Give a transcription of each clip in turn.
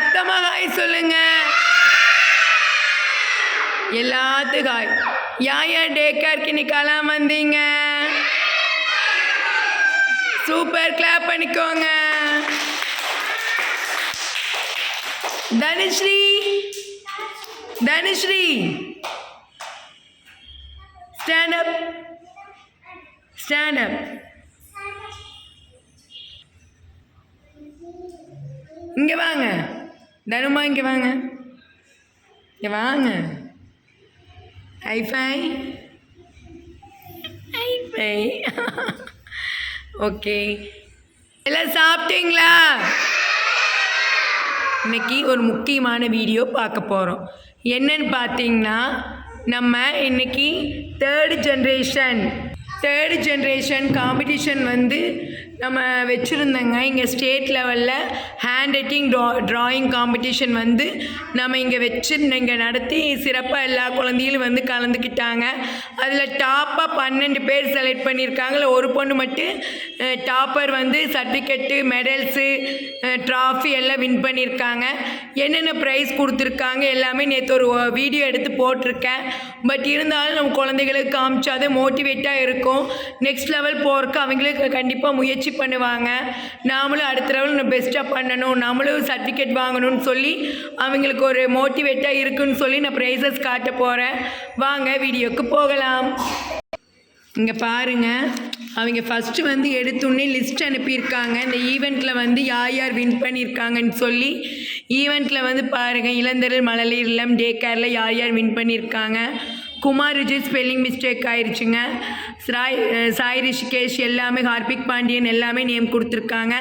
சத்தமாக ஹாய் சொல்லுங்க. எல்லாத்துக்கும் ஹாய் யார் யார் டே கேர்க்கு வந்தீங்க? சூப்பர் கிளாப் பண்ணிக்கோங்க. Dhanushree. Dhanushree. Stand up stand up இங்கே வாங்க. தனுமா இங்கே வாங்க. இங்கே வாங்க. ஐஃபை ஐஃபை ஓகே எல்லாம் சாப்பிட்டீங்களா? இன்னைக்கு ஒரு முக்கியமான வீடியோ பார்க்க போகிறோம் என்னன்னு பார்த்தீங்கன்னா நம்ம இன்னைக்கு third generation third generation competition வந்து நம்ம வச்சுருந்தோங்க இங்கே ஸ்டேட் லெவலில் handwriting draw drawing competition வந்து நம்ம இங்கே வச்சுருந்த இங்கே நடத்தி சிறப்பாக எல்லா குழந்தைகளும் வந்து கலந்துக்கிட்டாங்க. அதில் டாப்பாக பன்னெண்டு பேர் செலக்ட் பண்ணியிருக்காங்கள ஒரு பொண்ணு மட்டும் டாப்பர் வந்து சர்டிஃபிகேட்டு மெடல்ஸு ட்ராஃபி எல்லாம் வின் பண்ணியிருக்காங்க என்னென்ன ப்ரைஸ் கொடுத்துருக்காங்க எல்லாமே நேற்று ஒரு வீடியோ எடுத்து போட்டிருக்கேன். பட் இருந்தாலும் நம்ம குழந்தைகளுக்கு காமிச்சாது மோட்டிவேட்டாக இருக்கும். நெக்ஸ்ட் லெவல் போகிறக்கு அவங்களுக்கு கண்டிப்பாக முயற்சி பண்ணுவாங்க. நாமளும் அடுத்த லெவல் நம்ம பெஸ்ட்டாக பண்ணணும். நம்மளும் சர்டிஃபிகேட் வாங்கணும்னு சொல்லி அவங்களுக்கு ஒரு மோட்டிவேட்டாக இருக்குன்னு சொல்லி நான் ப்ரைஸஸ் காட்ட போகிறேன் வாங்க வீடியோக்கு போகலாம். இங்கே பாருங்க. அவங்க ஃபஸ்ட்டு வந்து எடுத்தோடனே லிஸ்ட் அனுப்பியிருக்காங்க. இந்த ஈவெண்ட்டில் வந்து யார் யார் வின் பண்ணியிருக்காங்கன்னு சொல்லி ஈவெண்ட்டில் வந்து பாருங்கள் இளந்தரில் மழலையர் இல்லம் டே கேரில் யார் யார் வின் பண்ணியிருக்காங்க குமார் விஜய் ஸ்பெல்லிங் மிஸ்டேக் ஆயிடுச்சுங்க சாய் சாய் ரிஷிகேஷ் எல்லாமே ஹார்பிக் பாண்டியன் எல்லாமே நேம் கொடுத்துருக்காங்க.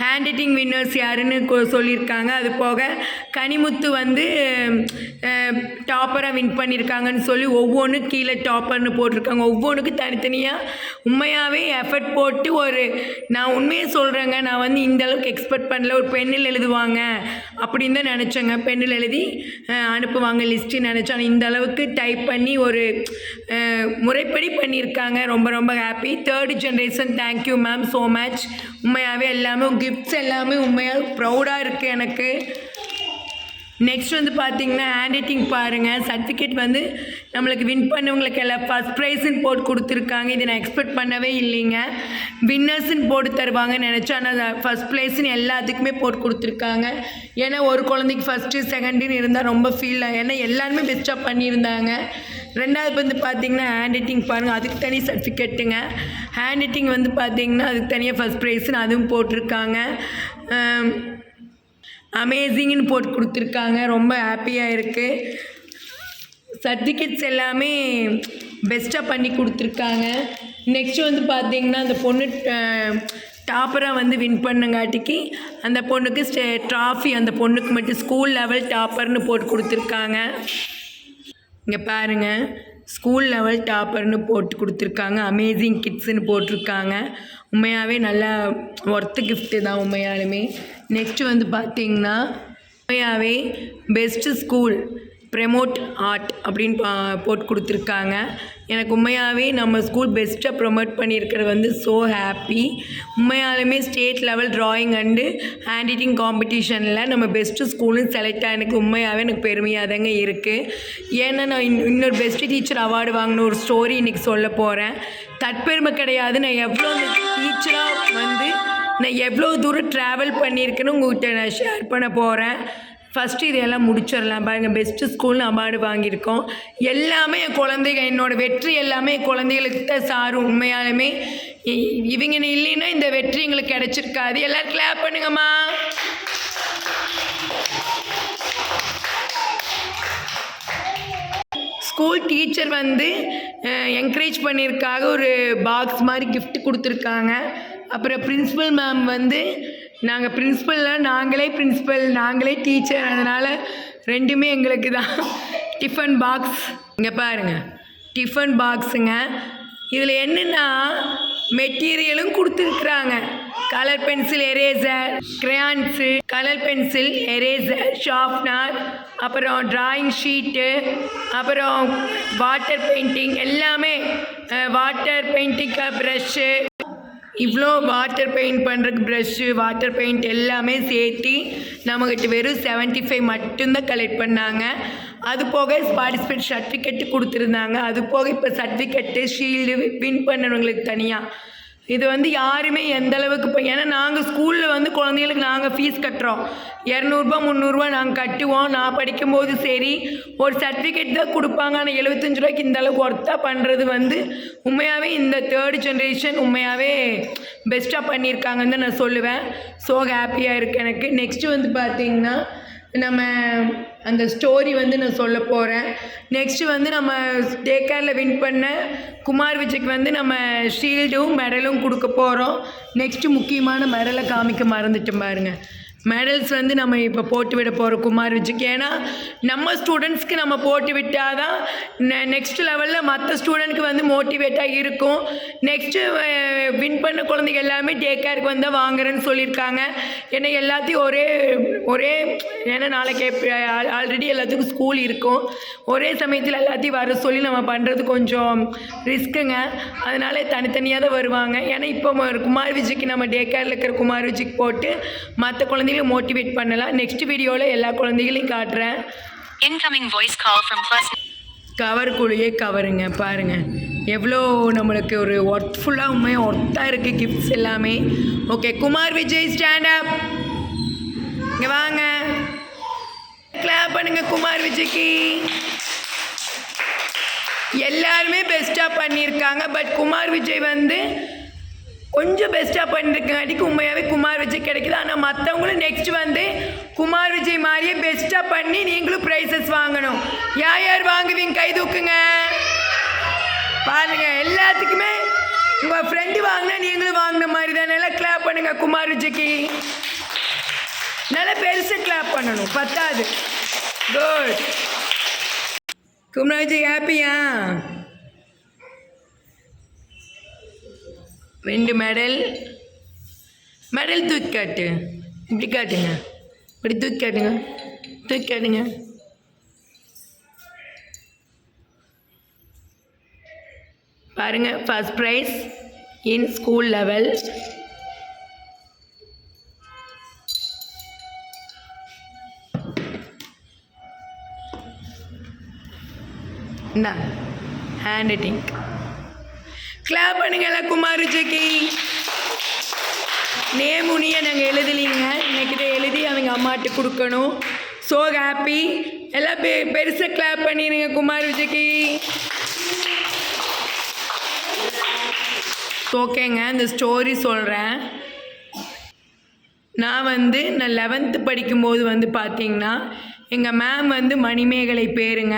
ஹேண்ட் ரைட்டிங் வின்னர்ஸ் யாருன்னு கொ- சொல்லியிருக்காங்க. அது போக கனிமுத்து வந்து டாப்பராக வின் பண்ணியிருக்காங்கன்னு சொல்லி ஒவ்வொன்றும் கீழே டாப்பர்னு போட்டிருக்காங்க. ஒவ்வொன்றுக்கும் தனித்தனியாக உண்மையாகவே எஃபர்ட் போட்டு ஒரு நான் உண்மையை சொல்கிறேங்க நான் வந்து இந்த அளவுக்கு எக்ஸ்பெக்ட் பண்ணல ஒரு பெண்ணில் எழுதுவாங்க அப்படின்னு தான் நினச்சேங்க. பெண்ணில் எழுதி அனுப்புவாங்க லிஸ்ட்டு நினச்சேன். இந்த அளவுக்கு டைப் பண்ணி ஒரு முறைப்படி பண்ணியிருக்காங்க. ரொம்ப ரொம்ப happy third generation thank you ma'am so much உண்மையாகவே எல்லாமே கிஃப்ட்ஸ் எல்லாமே உண்மையாக ப்ரௌடாக இருக்குது எனக்கு. நெக்ஸ்ட் வந்து பார்த்தீங்கன்னா ஹேண்ட் ரைட்டிங் பாருங்கள் சர்டிஃபிகேட் வந்து நம்மளுக்கு வின் பண்ணவங்களுக்கு எல்லாம் ஃபஸ்ட் ப்ரைஸுன்னு போட்டு கொடுத்துருக்காங்க. இதை நான் எக்ஸ்பெக்ட் பண்ணவே இல்லைங்க. வின்னர்ஸுன்னு போட்டு தருவாங்கன்னு நினச்சா ஆனால் ஃபஸ்ட் ப்ளேஸ்ன்னு எல்லாத்துக்குமே போட்டு கொடுத்துருக்காங்க. ஏன்னா ஒரு குழந்தைக்கு ஃபஸ்ட்டு செகண்டுன்னு இருந்தால் ரொம்ப ஃபீல் ஏன்னா எல்லாருமே பெஸ்ட்டாக பண்ணியிருந்தாங்க. ரெண்டாவது வந்து பார்த்தீங்கன்னா ஹேண்ட் ரைட்டிங் பாருங்கள் அதுக்கு தனி சர்டிஃபிகேட்டுங்க ஹேண்ட் ரைட்டிங் வந்து பார்த்தீங்கன்னா அதுக்கு தனியாக ஃபஸ்ட் ப்ரைஸ்னு அதுவும் போட்டிருக்காங்க. அமேசிங்னு போட்டு கொடுத்துருக்காங்க. ரொம்ப ஹாப்பியாக இருக்குது சர்டிஃபிகேட்ஸ் எல்லாமே பெஸ்ட்டாக பண்ணி கொடுத்துருக்காங்க. நெக்ஸ்ட்டு வந்து பார்த்தீங்கன்னா அந்த பொண்ணு டாப்பராக வந்து வின் பண்ணங்காட்டிக்கு அந்த பொண்ணுக்கு ஸ்டே ட்ராஃபி அந்த பொண்ணுக்கு மட்டும் ஸ்கூல் லெவல் டாப்பர்னு போட்டு கொடுத்துருக்காங்க. இங்கே பாருங்க ஸ்கூல் லெவல் டாப்பர்னு போட்டு கொடுத்துருக்காங்க. அமேசிங் கிட்ஸ்னு போட்டிருக்காங்க. உண்மையாகவே நல்லா ஒர்த்து கிஃப்ட்டு தான் உண்மையாலுமே. நெக்ஸ்ட்டு வந்து பார்த்தீங்கன்னா உண்மையாகவே பெஸ்ட்டு ஸ்கூல் ப்ரெமோட் ஆர்ட் அப்படின்னு பா போட்டு கொடுத்துருக்காங்க. எனக்கு உண்மையாகவே நம்ம ஸ்கூல் பெஸ்ட்டாக ப்ரொமோட் பண்ணியிருக்கிறது வந்து ஸோ ஹாப்பி உண்மையாலுமே state level drawing and handwriting காம்படிஷனில் நம்ம பெஸ்ட்டு ஸ்கூலும் செலக்ட் எனக்கு உண்மையாகவே எனக்கு பெருமையாக தாங்க இருக்குது ஏன்னா நான் இன் இன்னொரு பெஸ்ட்டு டீச்சர் அவார்டு வாங்கின ஒரு ஸ்டோரி இன்றைக்கி சொல்ல போகிறேன் தற்பெருமை கிடையாது. நான் எவ்வளோ டீச்சராக வந்து நான் எவ்வளோ தூரம் ட்ராவல் பண்ணியிருக்கேன்னு உங்கள்கிட்ட நான் ஷேர் பண்ண போகிறேன் ஃபஸ்ட்டு இதையெல்லாம் முடிச்சிடலாம். பாருங்கள் பெஸ்ட்டு ஸ்கூல்னு அவார்டு வாங்கியிருக்கோம். எல்லாமே என் குழந்தைங்க என்னோடய வெற்றி எல்லாமே என் குழந்தைகளுக்கு தான் சாரும் உண்மையாலுமே. இ- இவங்க இல்லைன்னா இந்த வெற்றி எங்களுக்கு கிடைச்சிருக்காது. எல்லோரும் கிளாப் பண்ணுங்கம்மா. ஸ்கூல் டீச்சர் வந்து என்கரேஜ் பண்ணியிருக்காக ஒரு பாக்ஸ் மாதிரி கிஃப்ட் கொடுத்துருக்காங்க. அப்புறம் பிரின்ஸிபல் மேம் வந்து நாங்கள் பிரின்ஸ்பல்லாம் நாங்களே பிரின்ஸ்பல் நாங்களே டீச்சர் அதனால் ரெண்டுமே எங்களுக்கு தான். டிஃபன் பாக்ஸ் இங்கே பாருங்கள் டிஃபன் பாக்ஸுங்க இதில் என்னென்னா மெட்டீரியலும் கொடுத்துருக்குறாங்க. Colour pencil eraser crayons colour pencil eraser sharpener அப்புறம் ட்ராயிங் ஷீட்டு அப்புறம் வாட்டர் பெயிண்டிங் எல்லாமே வாட்டர் பெயிண்டிங் ப்ரஷ்ஷு இவ்வளோ வாட்டர் பெயிண்ட் பண்ணுறதுக்கு ப்ரஷ்ஷு வாட்டர் பெயிண்ட் எல்லாமே சேர்த்து நம்மக்கிட்ட வெறும் 75 ஃபைவ் மட்டும்தான் கலெக்ட் பண்ணாங்க. அது போக பார்ட்டிசிபேட் சர்டிஃபிகேட்டு கொடுத்துருந்தாங்க. அது போக இப்போ சர்டிஃபிகேட்டு ஷீல்டு வின் பண்ணவங்களுக்கு தனியாக இது வந்து யாருமே எந்த அளவுக்கு இப்போ ஏன்னா நாங்கள் ஸ்கூலில் வந்து குழந்தைங்களுக்கு நாங்கள் ஃபீஸ் கட்டுறோம். இரநூறுபா முந்நூறுரூவா நாங்கள் கட்டுவோம். நான் படிக்கும்போது சரி ஒரு சர்டிஃபிகேட் தான் கொடுப்பாங்க. ஆனால் எழுபத்தஞ்சு ரூபாய்க்கு இந்த அளவுக்கு ஒர்த்தாக பண்ணுறது வந்து உண்மையாகவே இந்த தேர்ட் ஜென்ரேஷன் உண்மையாகவே பெஸ்ட்டாக பண்ணியிருக்காங்கன்னு தான் நான் சொல்லுவேன். ஸோ ஹாப்பியாக இருக்குது எனக்கு. நெக்ஸ்ட்டு வந்து பார்த்திங்கன்னா நம்ம அந்த ஸ்டோரி வந்து நான் சொல்ல போகிறேன் நெக்ஸ்ட்டு வந்து நம்ம டே கேரில் வின் பண்ண குமார் விஜய்க்கு வந்து நம்ம ஷீல்டும் மெடலும் கொடுக்க போகிறோம் நெக்ஸ்ட்டு முக்கியமான மெடலை காமிக்க மறந்துட்டு பாருங்கள் மெடல்ஸ் வந்து நம்ம இப்போ போட்டு விட போகிறோம் குமார் விஜய்க்கு. ஏன்னா நம்ம ஸ்டூடெண்ட்ஸ்க்கு நம்ம போட்டு விட்டால் தான் நெ நெக்ஸ்ட் லெவலில் மற்ற ஸ்டூடெண்ட்க்கு வந்து மோட்டிவேட்டாக இருக்கும். நெக்ஸ்ட்டு வின் பண்ண குழந்தைங்க எல்லாமே டே கேருக்கு வந்தால் வாங்குறேன்னு சொல்லியிருக்காங்க. ஏன்னா எல்லாத்தையும் ஒரே ஒரே ஏன்னா நாளைக்கு ஆல்ரெடி எல்லாத்துக்கும் ஸ்கூல் இருக்கும். ஒரே சமயத்தில் எல்லாத்தையும் வர சொல்லி நம்ம பண்ணுறது கொஞ்சம் ரிஸ்க்குங்க அதனால தனித்தனியாக தான் வருவாங்க. ஏன்னா இப்போ குமார் விஜய்க்கு நம்ம டே கேரில் இருக்கிற குமார் விஜய்க்கு போட்டு மற்ற குழந்தைகளை மோட்டிவேட் பண்ணலாம். நெக்ஸ்ட் வீடியோவில் எல்லா குழந்தைகளையும் காட்டுறேன். Incoming voice call from plus கவருக்குள்ளேயே கவருங்க பாருங்க. எவ்வளோ நம்மளுக்கு ஒரு ஒர்த்ஃபுல்லாக உண்மையாக ஒர்த்தாக இருக்குது கிஃப்ட்ஸ் எல்லாமே. Okay Kumar Vijay stand up இங்கே வாங்க. கிளாப் பண்ணுங்க குமார் விஜய்க்கு. எல்லாருமே பெஸ்ட்டாக பண்ணியிருக்காங்க. பட் குமார் விஜய் வந்து கொஞ்சம் பெஸ்ட்டாக பண்ணிருக்காட்டிக்கு உண்மையாகவே குமார் விஜய் கிடைக்குது. ஆனால் மற்றவங்களும் நெக்ஸ்ட் வந்து குமார் விஜய் மாதிரியே பெஸ்ட்டாக பண்ணி நீங்களும் ப்ரைஸஸ் வாங்கணும். யார் யார் வாங்குவீங்க? கை தூக்குங்க. பாருங்கள் எல்லாத்துக்குமே உங்கள் ஃப்ரெண்டு வாங்கினா நீங்களும் வாங்கின மாதிரி தான். நல்லா கிளாப் பண்ணுங்கள் குமார் விஜய்க்கு. நல்லா பெருசாக கிளாப் பண்ணணும். பத்தாது. குட் குமார் விஜய் ஹாப்பியா ரெண்டு மெடல் மெடல் தூக்கி காட்டு. இப்படி காட்டுங்க. இப்படி தூக்கி காட்டுங்க. தூக்கி காட்டுங்க. பாருங்க first prize in school level என்ன ஹேண்ட் ரைட்டிங் கிளாப் பண்ணுங்கள எல்லாம் குமார் நேமுனியை நாங்கள் எழுதலிங்க. இன்னைக்கு எழுதி அவங்க அம்மாட்டு கொடுக்கணும். ஸோ ஹாப்பி எல்லாம் பெ பெருசாக கிளாப் பண்ணிடுங்க குமார் விஜய்க்கு ஓகேங்க இந்த ஸ்டோரி சொல்கிறேன் நான் வந்து நான் லெவன்த்து படிக்கும்போது வந்து பார்த்தீங்கன்னா எங்கள் மேம் வந்து மணிமேகலை பேருங்க.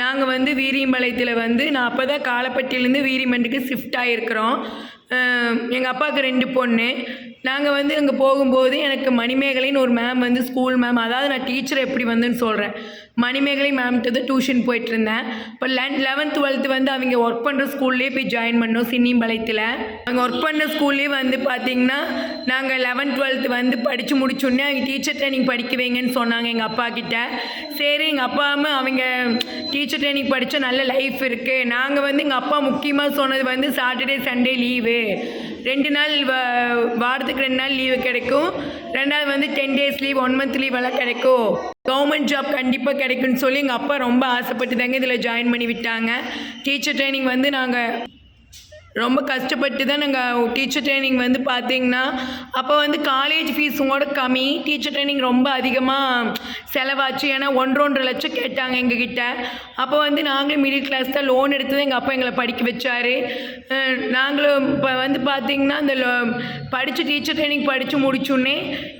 நாங்கள் வந்து வீரியம்பாளையத்தில் வந்து நான் அப்போ தான் காலப்பட்டியிலேருந்து வீரியமண்டுக்கு ஷிஃப்ட் ஆகிருக்கிறோம் எங்கள் அப்பாவுக்கு ரெண்டு பொண்ணு. நாங்கள் வந்து அங்கே போகும்போது எனக்கு மணிமேகலைன்னு ஒரு மேம் வந்து ஸ்கூல் மேம் அதாவது நான் டீச்சர் எப்படி வந்துன்னு சொல்கிறேன் மணிமேகலை மேம்கிட்ட தான் டியூஷன் போயிட்டு இருந்தேன் இப்போ லென் லெவன்த் டுவெல்த்து வந்து அவங்க ஒர்க் பண்ணுற ஸ்கூல்லேயே போய் ஜாயின் பண்ணோம் சின்னிம்பாளையத்தில் அங்கே ஒர்க் பண்ணுற ஸ்கூல்லேயே வந்து பார்த்திங்கன்னா நாங்கள் லெவன்த் டுவெல்த்து வந்து படித்து முடிச்சோடனே அவங்க டீச்சர் ட்ரைனிங் படிக்க வைங்கன்னு சொன்னாங்க எங்கள் அப்பா கிட்ட. சரி எங்கள் அப்பாவும் அவங்க டீச்சர் ட்ரைனிங் படித்தா நல்ல லைஃப் இருக்குது நாங்கள் வந்து எங்கள் அப்பா முக்கியமாக சொன்னது வந்து சாட்டர்டே சண்டே லீவு ரெண்டு நாள் வ- வாரத்துக்கு ரெண்டு நாள் லீவு கிடைக்கும். ரெண்டாவது வந்து ten days leave one month leave எல்லாம் கிடைக்கும். கவர்மெண்ட் ஜாப் கண்டிப்பாக கிடைக்கும்னு சொல்லி எங்கள் அப்பா ரொம்ப ஆசைப்பட்டு தாங்க இதில் ஜாயின் பண்ணி விட்டாங்க. டீச்சர் ட்ரைனிங் வந்து நாங்கள் ரொம்ப கஷ்டப்பட்டு தான் நாங்கள் டீச்சர் ட்ரைனிங் வந்து பார்த்தீங்கன்னா அப்போ வந்து காலேஜ் ஃபீஸுங்கோட கம்மி. டீச்சர் ட்ரைனிங் ரொம்ப அதிகமாக செலவாச்சு. ஏன்னா ஒன்று ஒன்றரை லட்சம் கேட்டாங்க எங்ககிட்ட. அப்போ வந்து நாங்களும் மிடில் கிளாஸ் தான் லோன் எடுத்து தான் எங்கள் அப்பா எங்களை படிக்க வச்சார். நாங்களும் இப்போ வந்து பார்த்திங்கன்னா அந்த படித்து டீச்சர் ட்ரைனிங் படித்து முடிச்சோடனே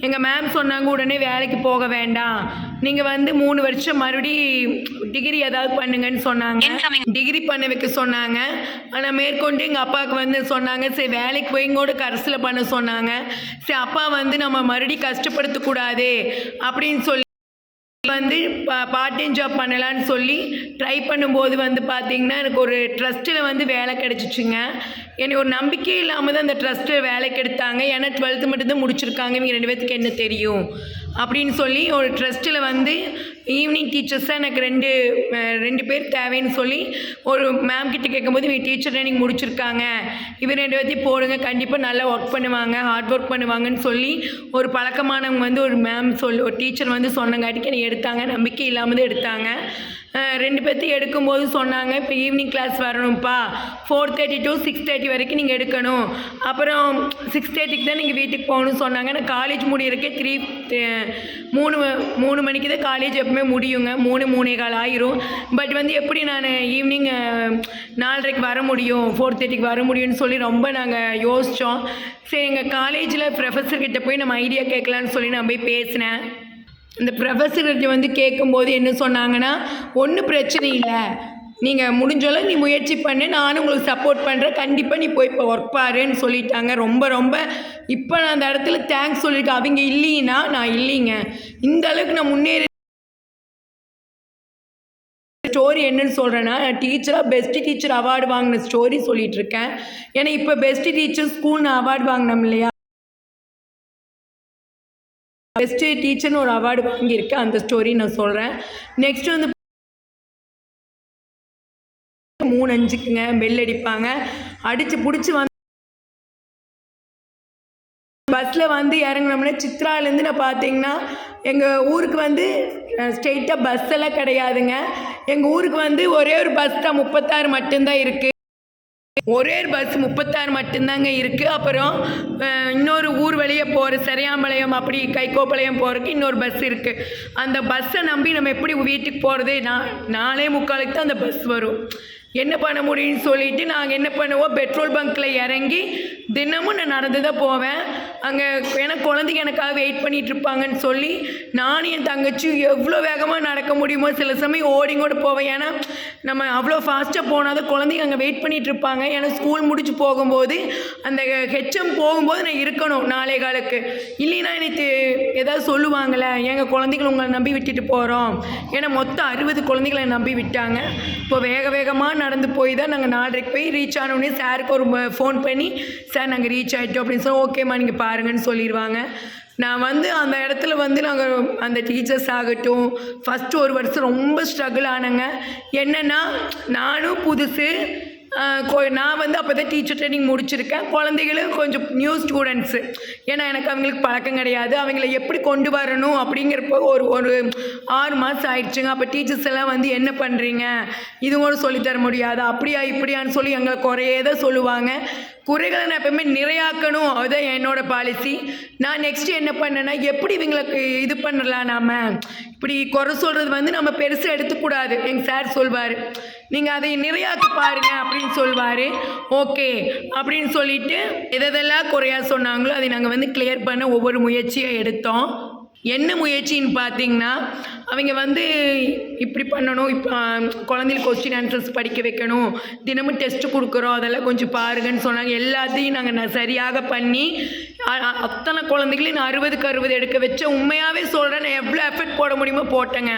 எங்கள் மேம் சொன்னாங்க உடனே வேலைக்கு போக வேண்டாம். நீங்கள் வந்து மூணு வருஷம் மறுபடி டிகிரி ஏதாவது பண்ணுங்கன்னு சொன்னாங்க. டிகிரி பண்ண வைக்க சொன்னாங்க. ஆனால் மேற்கொண்டு எங்கள் அப்பாவுக்கு வந்து சொன்னாங்க சரி வேலைக்கு போய் கூட கரஸில் பண்ண சொன்னாங்க. சரி அப்பா வந்து நம்ம மறுபடி கஷ்டப்படுத்தக்கூடாது அப்படின்னு சொல்லி வந்து பா பார்ட் டைம் ஜாப் பண்ணலான்னு சொல்லி ட்ரை பண்ணும்போது வந்து பார்த்தீங்கன்னா எனக்கு ஒரு ட்ரஸ்ட்டில் வந்து வேலை கிடச்சிச்சுங்க. என்னை ஒரு நம்பிக்கை இல்லாமல் தான் அந்த ட்ரஸ்ட்டு வேலைக்கு எடுத்தாங்க. ஏன்னா டுவெல்த்து மட்டும்தான் முடிச்சிருக்காங்க. இவங்க ரெண்டு பேர்த்துக்கு என்ன தெரியும்? அப்படின்னு சொல்லி ஒரு ட்ரஸ்ட்டில் வந்து ஈவினிங் டீச்சர்ஸாக எனக்கு ரெண்டு ரெண்டு பேர் தேவைன்னு சொல்லி ஒரு மேம் கிட்ட கேட்கும்போது இவங்க டீச்சர் ட்ரைனிங் முடிச்சிருக்காங்க. இவர் ரெண்டு பேர்த்தையும் போடுங்க. கண்டிப்பாக நல்லா ஒர்க் பண்ணுவாங்க. ஹார்ட் ஒர்க் பண்ணுவாங்கன்னு சொல்லி ஒரு பழக்கமானவங்க வந்து ஒரு மேம் சொல் ஒரு டீச்சர் வந்து சொன்னங்காட்டிக்கு என்னை எடுத்தாங்க. நம்பிக்கை இல்லாமல் தான் எடுத்தாங்க. ரெண்டு பேர்த்தையும் எடுக்கும்போது சொன்னாங்க. இப்போ evening class வரணும்ப்பா. Four thirty to six thirty வரைக்கும் நீங்கள் எடுக்கணும். அப்புறம் சிக்ஸ் தேர்ட்டிக்கு தான் நீங்கள் வீட்டுக்கு போகணும்னு சொன்னாங்க. நான் காலேஜ் முடியிறக்கே த்ரீ மூணு மூணு மணிக்கு தான் காலேஜ் எப்பவுமே முடியுங்க. மூணு மூணே கால் ஆயிரும். பட் வந்து எப்படி நான் ஈவினிங் நாலரைக்கு வர முடியும் ஃபோர் தேர்ட்டிக்கு வர முடியும்னு சொல்லி ரொம்ப நாங்கள் யோசித்தோம் சரி எங்கள் காலேஜில் ப்ரொஃபஸர்கிட்ட போய் நம்ம ஐடியா கேட்கலான்னு சொல்லி நான் போய் பேசினேன். இந்த ப்ரொஃபஸர்கிட்ட வந்து கேட்கும்போது என்ன சொன்னாங்கன்னா ஒன்றும் பிரச்சனை இல்லை. நீங்கள் முடிஞ்சளவு நீ முயற்சி பண்ணு. நானும் உங்களுக்கு சப்போர்ட் பண்ணுறேன் கண்டிப்பாக நீ போய் இப்போ ஒர்க் பாருன்னு சொல்லிட்டாங்க. ரொம்ப ரொம்ப. இப்போ நான் அந்த இடத்துல தேங்க்ஸ் சொல்லியிருக்கேன். அவங்க இல்லைன்னா நான் இல்லைங்க. இந்த அளவுக்கு நான் முன்னேறி ஸ்டோரி என்னன்னு சொல்கிறேன்னா நான் டீச்சராக பெஸ்ட் டீச்சர் அவார்டு வாங்கின ஸ்டோரி சொல்லிட்டு இருக்கேன். ஏன்னா இப்போ பெஸ்ட் டீச்சர் ஸ்கூல் நான் அவார்டு வாங்கினோம் இல்லையா? பெஸ்ட் டீச்சர்னு ஒரு அவார்டு வாங்கியிருக்கு அந்த ஸ்டோரி நான் சொல்கிறேன் நெக்ஸ்ட் வந்து மூணு அஞ்சுக்குங்க. பெல் அடிப்பாங்க. அடித்து பிடிச்சி வந்து பஸ்ஸில் வந்து இறங்கினோம்னா சித்ராலேருந்து நான் பார்த்தீங்கன்னா எங்கள் ஊருக்கு வந்து ஸ்ட்ரெயிட்டாக பஸ் எல்லாம் கிடையாதுங்க. எங்கள் ஊருக்கு வந்து ஒரே ஒரு பஸ் தான். முப்பத்தாறு மட்டும்தான் இருக்குது ஒரே பஸ் முப்பத்தாறு மட்டும்தாங்க இருக்குது அப்புறம் இன்னொரு ஊர் வழியே போகிற சரியாம்பாளையம் அப்படி கைகோப்பாளையம் போகிறதுக்கு இன்னொரு பஸ் இருக்குது அந்த பஸ்ஸை நம்பி நம்ம எப்படி வீட்டுக்கு போகிறது நான் நாலே முக்காலுக்கு தான் அந்த பஸ் வரும். என்ன பண்ண முடியும்னு சொல்லிட்டு நாங்கள் என்ன பண்ணுவோம் பெட்ரோல் பங்க்கில் இறங்கி தினமும் நான் நடந்து தான் போவேன். அங்கே ஏன்னா குழந்தைங்க எனக்காக வெயிட் பண்ணிட்டு இருப்பாங்கன்னு சொல்லி நானும் என் தங்கச்சியும் எவ்வளோ வேகமாக நடக்க முடியுமோ சில சமயம் ஓடிங்கூட போவேன். ஏன்னா நம்ம அவ்வளோ ஃபாஸ்ட்டாக போனால் தான் குழந்தைங்க அங்கே வெயிட் பண்ணிகிட்டு இருப்பாங்க. ஏன்னா ஸ்கூல் முடிச்சு போகும்போது அந்த ஹெச்எம் போகும்போது நான் இருக்கணும் நாளை காலுக்கு. இல்லைன்னா எனக்கு ஏதாவது சொல்லுவாங்களே எங்கள் குழந்தைகள் உங்களை நம்பி விட்டுட்டு போகிறோம் ஏன்னா மொத்தம் அறுபது குழந்தைகளை நம்பி விட்டாங்க. இப்போ வேக வேகமாக நடந்து போய் தான் நாங்கள் நாலரைக்கு போய் ரீச் ஆனோடனே சாருக்கு ஒரு ஃபோன் பண்ணி சார் நாங்கள் ரீச் ஆகிட்டோம் அப்படின்னு சொல்லி ஓகேம்மா நீங்கள் பாருங்கன்னு சொல்லிடுவாங்க நான் வந்து அந்த இடத்துல வந்து நாங்கள் அந்த டீச்சர்ஸ் ஆகட்டும் ஃபஸ்ட்டு ஒரு வருஷம் ரொம்ப ஸ்ட்ரகிள் ஆனேங்க. என்னென்னா நானும் புதுசு கொ- நான் வந்து அப்போ தான் டீச்சர் ட்ரைனிங் முடிச்சிருக்கேன். குழந்தைகளும் கொஞ்சம் நியூ ஸ்டூடெண்ட்ஸு ஏன்னா எனக்கு அவங்களுக்கு பழக்கம் கிடையாது. அவங்கள எப்படி கொண்டு வரணும் அப்படிங்கிறப்போ ஒரு ஒரு ஆறு மாதம் ஆயிடுச்சுங்க. அப்போ டீச்சர்ஸ் எல்லாம் வந்து என்ன பண்ணுறீங்க இது கூட சொல்லித்தர முடியாது? அப்படியா இப்படியான்னு சொல்லி எங்களை குறையே தான் சொல்லுவாங்க. குறைகளை நான் எப்பவுமே நிறையாக்கணும். அதுதான் என்னோட பாலிசி நான் நெக்ஸ்ட் என்ன பண்ணேன்னா எப்படி இவங்களுக்கு இது பண்ணலாம் நாம? இப்படி குறை சொல்கிறது வந்து நம்ம பெருசாக எடுத்துக்கூடாது. எங்கள் சார் சொல்வார் நீங்கள் அதை நிறையாக்க பாருங்க அப்படின்னு சொல்வார். ஓகே அப்படின்னு சொல்லிட்டு எதெல்லாம் குறையா சொன்னாங்களோ அதை நாங்கள் வந்து கிளியர் பண்ண ஒவ்வொரு முயற்சியை எடுத்தோம். என்ன முயற்சின்னு பார்த்தீங்கன்னா அவங்க வந்து இப்படி பண்ணணும். இப்போ குழந்தைகளுக்கு கொஸ்டின் ஆன்சர்ஸ் படிக்க வைக்கணும். தினமும் டெஸ்ட் கொடுக்குறோம். அதெல்லாம் கொஞ்சம் பாருங்கன்னு சொன்னாங்க. எல்லாத்தையும் நாங்கள் நான் சரியாக பண்ணி அத்தனை குழந்தைகளையும் நான் அறுபதுக்கு அறுபது எடுக்க வச்ச உண்மையாகவே சொல்கிறேன் நான் எவ்வளோ எஃபர்ட் போட முடியுமோ போட்டேங்க.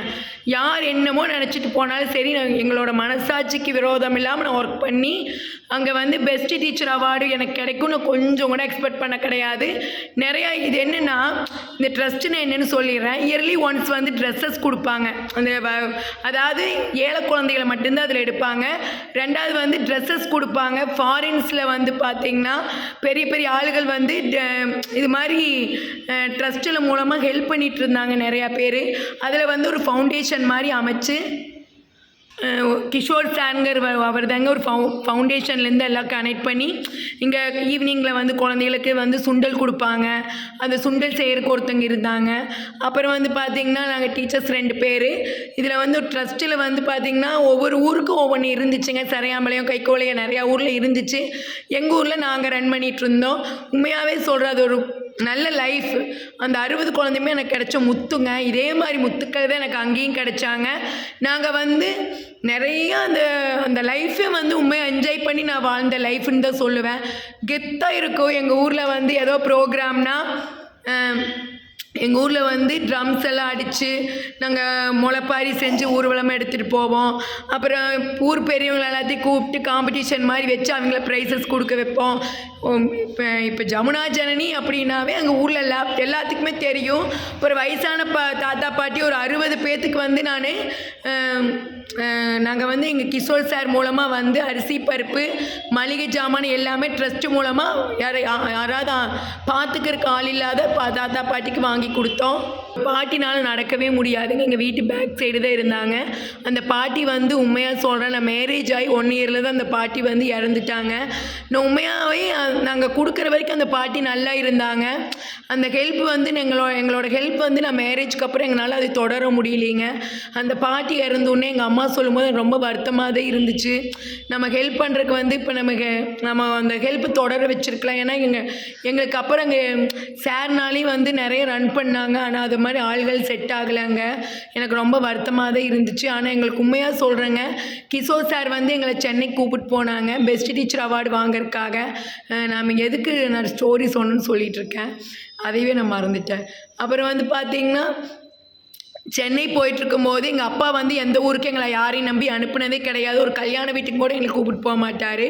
யார் என்னமோ நினச்சிட்டு போனாலும் சரி நான் எங்களோட மனசாட்சிக்கு விரோதம் இல்லாமல் நான் ஒர்க் பண்ணி அங்கே வந்து பெஸ்ட் டீச்சர் அவார்டு எனக்கு கிடைக்கும்னு கொஞ்சம் கூட எக்ஸ்பெக்ட் பண்ண கிடையாது. நிறையா இது என்னென்னா இந்த ட்ரஸ்ட்டுன்னு என்னென்னு சொல்லிடுறேன். இயர்லி ஒன்ஸ் வந்து ட்ரெஸ்ஸஸ் கொடுப்பாங்க. அந்த அதாவது ஏழை குழந்தைகளை மட்டும்தான் அதில் எடுப்பாங்க. ரெண்டாவது வந்து ட்ரெஸ்ஸஸ் கொடுப்பாங்க. ஃபாரின்ஸில் வந்து பார்த்திங்கன்னா பெரிய பெரிய ஆளுகள் வந்து ட- இது மாதிரி ட்ரஸ்ட்டில் மூலமாக ஹெல்ப் பண்ணிகிட்டு இருந்தாங்க நிறையா பேர். அதில் வந்து ஒரு ஃபவுண்டேஷன் மாதிரி அமைச்சு கிஷோர் சாருங்கிற அவர் தாங்க ஒரு ஃபவு ஃபவுண்டேஷன்லேருந்து எல்லாம் கனெக்ட் பண்ணி இங்கே ஈவினிங்கில் வந்து குழந்தைகளுக்கு வந்து சுண்டல் கொடுப்பாங்க. அந்த சுண்டல் செய்கிறக்கு ஒருத்தங்க இருந்தாங்க. அப்புறம் வந்து பார்த்திங்கன்னா நாங்கள் டீச்சர்ஸ் ரெண்டு பேர். இதில் வந்து ட்ரஸ்ட்டில் வந்து பார்த்திங்கன்னா ஒவ்வொரு ஊருக்கும் ஒவ்வொன்று இருந்துச்சுங்க. சரையாமலையும் கைக்கோலையும் நிறையா ஊரில் இருந்துச்சு. எங்கள் ஊரில் நாங்கள் ரன் பண்ணிகிட்டு இருந்தோம். உண்மையாகவே சொல்கிற அது ஒரு நல்ல லைஃப் அந்த அறுபது குழந்தையுமே எனக்கு கிடைச்ச முத்துங்க. இதே மாதிரி முத்துக்கள் தான் எனக்கு அங்கேயும் கிடைச்சாங்க. நாங்கள் வந்து நிறைய அந்த அந்த லைஃப்பே வந்து உண்மையாக என்ஜாய் பண்ணி நான் வாழ்ந்த லைஃப்னு தான் சொல்லுவேன். கெத்தாக இருக்கும். எங்கள் ஊரில் வந்து ஏதோ ப்ரோக்ராம்னால் எங்கள் ஊரில் வந்து ட்ரம்ஸ் எல்லாம் அடித்து நாங்கள் முளைப்பாரி செஞ்சு ஊர்வலமாக எடுத்துகிட்டு போவோம். அப்புறம் ஊர் பெரியவங்களை எல்லாத்தையும் கூப்பிட்டு காம்படிஷன் மாதிரி வச்சு அவங்கள ப்ரைஸஸ் கொடுக்க வைப்போம். இப்போ இப்போ ஜமுனா ஜனனி அப்படின்னாவே அங்கே ஊரில் எல்லா எல்லாத்துக்குமே தெரியும். ஒரு வயசான பா தாத்தா பாட்டி ஒரு அறுபது பேர்த்துக்கு வந்து நான் நாங்கள் வந்து எங்கள் கிஷோர் சார் மூலமாக வந்து அரிசி பருப்பு மளிகை ஜாமான் எல்லாமே ட்ரஸ்ட் மூலமாக யாரை யா- யாராவது பார்த்துக்கிறக்கு ஆள் இல்லாத பா தாத்தா பாட்டிக்கு வாங்கி கொடுத்தோம். பாட்டினால் நடக்கவே முடியாதுங்க எங்கள் வீட்டு பேக் சைடு தான் இருந்தாங்க. அந்த பாட்டி வந்து உண்மையாக சொல்கிறேன் நான் மேரேஜ் ஆகி ஒன் இயரில் தான் அந்த பாட்டி வந்து இறந்துட்டாங்க. நான் உண்மையாகவே நாங்கள் கொடுக்குற வரைக்கும் அந்த பாட்டி நல்லா இருந்தாங்க. அந்த ஹெல்ப் வந்து எங்களோட எங்களோட ஹெல்ப் வந்து நான் மேரேஜ்க்கு அப்புறம் எங்களால் அது தொடர முடியலைங்க. அந்த பாட்டி இறந்தோடனே எங்கள் அம்மா சொல்லும்போது எனக்கு ரொம்ப வருத்தமாக தான் இருந்துச்சு. நம்ம ஹெல்ப் பண்ணுறதுக்கு வந்து இப்போ நமக்கு நம்ம அந்த ஹெல்ப் தொடர வச்சுருக்கலாம். ஏன்னா எங்கள் எங்களுக்கு அப்புறம் அங்கே சார்னாலையும் வந்து நிறைய ரன் பண்ணாங்க. ஆனால் அது மாதிரி ஆள்கள் செட் ஆகலைங்க. எனக்கு ரொம்ப வருத்தமாக தான் இருந்துச்சு. ஆனால் எங்களுக்கு உண்மையாக சொல்கிறேங்க கிஷோர் சார் வந்து எங்களை சென்னைக்கு கூப்பிட்டு போனாங்க. பெஸ்ட் டீச்சர் அவார்டு வாங்குறதுக்காக. நாம் எதுக்கு நான் ஸ்டோரி சொன்னேன்னு சொல்லிகிட்ருக்கேன் அதையவே நான் மறந்துட்டேன். அப்புறம் வந்து பார்த்திங்கன்னா சென்னை போயிட்டு இருக்கும்போது எங்கள் அப்பா வந்து எந்த ஊருக்கு எங்களை யாரையும் நம்பி அனுப்புனதே கிடையாது. ஒரு கல்யாண வீட்டுக்கு கூட எங்களை கூப்பிட்டு போக மாட்டார்.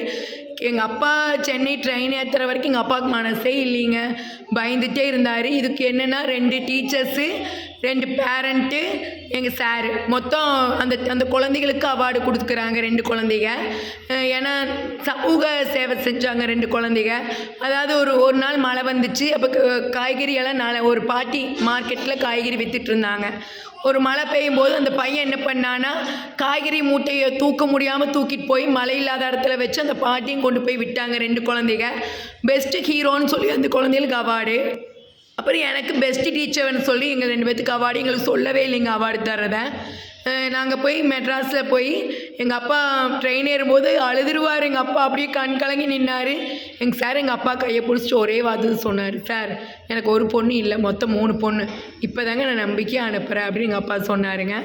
எங்கள் அப்பா சென்னை ட்ரெயின் ஏற்றுற வரைக்கும் எங்கள் அப்பாவுக்கு மனசே இல்லைங்க. பயந்துட்டே இருந்தார். இதுக்கு என்னென்னா ரெண்டு டீச்சர்ஸு ரெண்டு பேரண்ட்டு எங்கள் சாரு மொத்தம் அந்த அந்த குழந்தைகளுக்கு அவார்டு கொடுத்துக்கிறாங்க ரெண்டு குழந்தைங்க ஏன்னா சமூக சேவை செஞ்சாங்க ரெண்டு குழந்தைங்க அதாவது ஒரு ஒரு நாள் மழை வந்துச்சு அப்போ காய்கறியெல்லாம் நாளை ஒரு பாட்டி மார்க்கெட்டில் காய்கறி விற்றுட்டு இருந்தாங்க. ஒரு மழை பெய்யும் போது அந்த பையன் என்ன பண்ணான்னா காய்கறி மூட்டையை தூக்க முடியாமல் தூக்கிட்டு போய் மழை இல்லாத இடத்துல வச்சு அந்த பாட்டியும் கொண்டு போய் விட்டாங்க ரெண்டு குழந்தைங்க பெஸ்ட்டு ஹீரோன்னு சொல்லி அந்த குழந்தைகளுக்கு அவார்டு அப்புறம் எனக்கு பெஸ்ட் டீச்சர்னு சொல்லி எங்கள் ரெண்டு பேர்த்துக்கு அவார்டு எங்களுக்கு சொல்லவே இல்லைங்க அவார்டு தர்றதை. நாங்கள் போய் மெட்ராஸில் போய் எங்கள் அப்பா ட்ரெயின் ஏறும்போது அழுதுருவார். எங்கள் அப்பா அப்படியே கண் கலங்கி நின்னார். எங்கள் சார் எங்கள் அப்பா கையை பிடிச்சிட்டு ஒரே வார்த்தை சொன்னார் சார் எனக்கு ஒரு பொண்ணு இல்லை மொத்தம் மூணு பொண்ணு. இப்போ தாங்க நான் நம்பிக்கையாக அனுப்புகிறேன் அப்படின்னு எங்கள் அப்பா சொன்னாருங்க.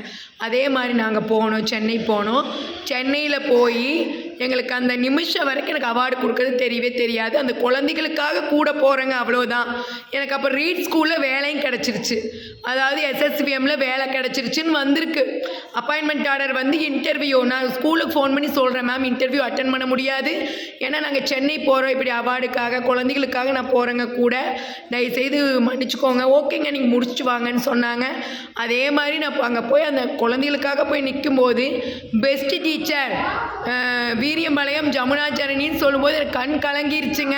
அதே மாதிரி நாங்கள் போனோம் சென்னை போனோம். சென்னையில் போய் எங்களுக்கு அந்த நிமிஷம் வரைக்கும் எனக்கு அவார்டு கொடுக்கறது தெரியவே தெரியாது. அந்த குழந்தைகளுக்காக கூட போகிறேங்க அவ்வளோதான் எனக்கு அப்போ ரீட் ஸ்கூலில் வேலையும் கிடச்சிருச்சு. அதாவது எஸ்எஸ்பிஎம்மில் வேலை கிடச்சிருச்சுன்னு வந்திருக்கு. அப்பாயின்மெண்ட் ஆர்டர் வந்து இன்டர்வியூ நான் ஸ்கூலுக்கு ஃபோன் பண்ணி சொல்கிறேன் மேம் இன்டர்வியூ அட்டன் பண்ண முடியாது. ஏன்னா நாங்கள் சென்னை போகிறோம் இப்படி அவார்டுக்காக குழந்தைகளுக்காக நான் போகிறேங்க கூட. தயவுசெய்து மன்னிச்சுக்கோங்க. ஓகேங்க நீங்கள் முடிச்சுட்டு வாங்கன்னு சொன்னாங்க. அதே மாதிரி நான் இப்போ அங்கே போய் அந்த குழந்தைகளுக்காக போய் நிற்கும்போது பெஸ்ட் டீச்சர் வீரியம்பாளையம் ஜமுனாச்சரணின்னு சொல்லும்போது எனக்கு கண் கலங்கிருச்சுங்க.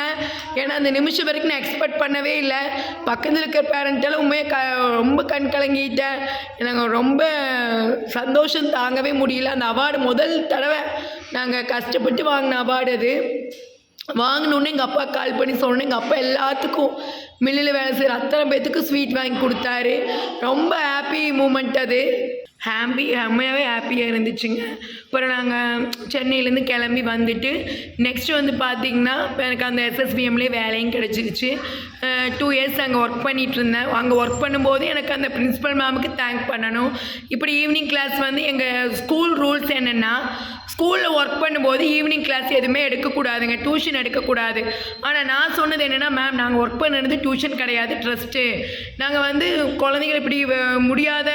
ஏன்னா அந்த நிமிஷம் வரைக்கும் நான் எக்ஸ்பெக்ட் பண்ணவே இல்லை. பக்கத்தில் இருக்கிற பேரண்ட்டெல்லாம் உண்மையாக க ரொம்ப கண் கலங்கிட்டேன் எனக்கு ரொம்ப சந்தோஷம் தாங்கவே முடியல. அந்த அவார்டு முதல் தடவை நாங்கள் கஷ்டப்பட்டு வாங்கின அவார்டு அது. வாங்கினோடனே எங்கள் அப்பா கால் பண்ணி சொன்னேன் எங்கள் அப்பா எல்லாத்துக்கும் மில்லில் வேலை செய்கிற அத்தனை பேத்துக்கும் ஸ்வீட் வாங்கி கொடுத்தாரு. ரொம்ப ஹாப்பி மூமெண்ட் அது. ஹாப்பி செம்மையாகவே ஹாப்பியாக இருந்துச்சுங்க. அப்புறம் நாங்கள் சென்னையிலேருந்து கிளம்பி வந்துட்டு நெக்ஸ்ட் வந்து பார்த்திங்கன்னா இப்போ எனக்கு அந்த எஸ்எஸ்பிஎம்லேயே வேலையும் கிடச்சிருச்சு. டூ இயர்ஸ் அங்கே ஒர்க் பண்ணிகிட்டு இருந்தேன் அங்கே ஒர்க் பண்ணும்போது எனக்கு அந்த பிரின்ஸிபல் மேமுக்கு தேங்க் பண்ணணும். இப்படி ஈவினிங் கிளாஸ் வந்து எங்கள் ஸ்கூல் ரூல்ஸ் என்னென்னா ஸ்கூலில் ஒர்க் பண்ணும்போது ஈவினிங் கிளாஸ் எதுவுமே எடுக்கக்கூடாதுங்க டியூஷன் எடுக்கக்கூடாது. ஆனால் நான் சொன்னது என்னென்னா மேம் நாங்கள் ஒர்க் பண்ணுறது டியூஷன் கிடையாது ட்ரஸ்ட்டு நாங்கள் வந்து குழந்தைகள் இப்படி முடியாத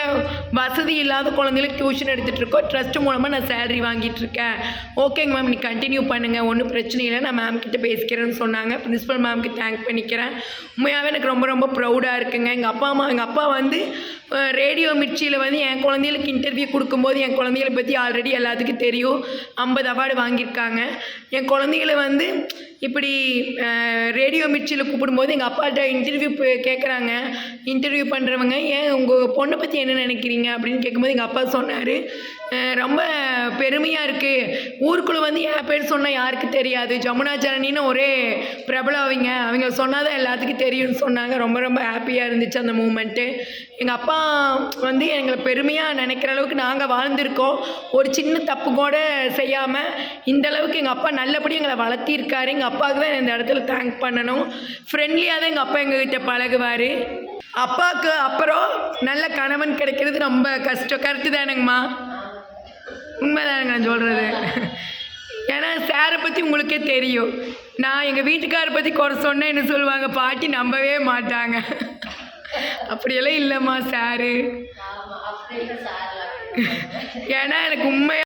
வசதி இல்லாத குழந்தைகளுக்கு டியூஷன் எடுத்துகிட்டு இருக்கோம் ட்ரஸ்ட் மூலமாக நான் சேலரி வாங்கிட்டுருக்கேன். ஓகேங்க மேம் நீ கண்டினியூ பண்ணுங்கள் ஒன்றும் பிரச்சனை இல்லை. நான் மேம் கிட்ட பேசிக்கிறேன்னு சொன்னாங்க. பிரின்ஸிபல் மேம்க்கு தேங்க் பண்ணிக்கிறேன். உண்மையாகவே எனக்கு ரொம்ப ரொம்ப ப்ரௌடாக இருக்குங்க. எங்கள் அப்பா அம்மா எங்கள் அப்பா வந்து ரேடியோ மிர்ச்சியில் வந்து என் குழந்தைகளுக்கு இன்டர்வியூ கொடுக்கும்போது என் குழந்தைகளை பற்றி ஆல்ரெடி எல்லாத்துக்கும் தெரியும். ஐம்பது அவார்டு வாங்கியிருக்காங்க. என் குழந்தைகளை வந்து இப்படி ரேடியோ மிர்ச்சியில் கூப்பிடும்போது எங்கள் அப்பாட்ட இன்டர்வியூ கேட்குறாங்க இன்டர்வியூ பண்ணுறவங்க ஏன் உங்கள் பொண்ணை பற்றி என்ன நினைக்கிறீங்க? அப்படின்னு கேட்கும்போது எங்கள் அப்பா சொன்னார். ரொம்ப பெருமையாக இருக்குது ஊருக்குள்ளே வந்து என் பேர் சொன்னால் யாருக்கு தெரியாது? ஜமுனா ஜனனின்னு ஒரே பிரபலம் அவங்க. அவங்க சொன்னால் தான் எல்லாத்துக்கும் தெரியும்னு சொன்னாங்க. ரொம்ப ரொம்ப ஹாப்பியாக இருந்துச்சு அந்த மூமெண்ட்டு எங்கள் அப்பா வந்து எங்களை பெருமையாக நினைக்கிற அளவுக்கு நாங்கள் வாழ்ந்திருக்கோம். ஒரு சின்ன தப்பு கூட செய்யாமல் இந்த அளவுக்கு எங்கள் அப்பா நல்லபடியாக எங்களை வளர்த்திருக்காரு. எங்கள் அப்பாவுக்கு தான் இந்த இடத்துல தேங்க் பண்ணணும். ஃப்ரெண்ட்லியாக தான் எங்கள் அப்பா எங்ககிட்ட பழகுவார். அப்பாவுக்கு அப்புறம் நல்ல கணவன் கிடைக்கிறது ரொம்ப கஷ்டம். கருத்து தானேங்கம்மா உண்மைதானுங்க நான் சொல்கிறது ஏன்னா சாரை பற்றி உங்களுக்கே தெரியும். நான் எங்கள் வீட்டுக்காரை பற்றி குறை சொன்னேன் என்ன சொல்லுவாங்க. பாட்டி நம்பவே மாட்டாங்க. அப்படியெல்லாம் இல்லைம்மா சாரு ஏன்னா எனக்கு உண்மையாக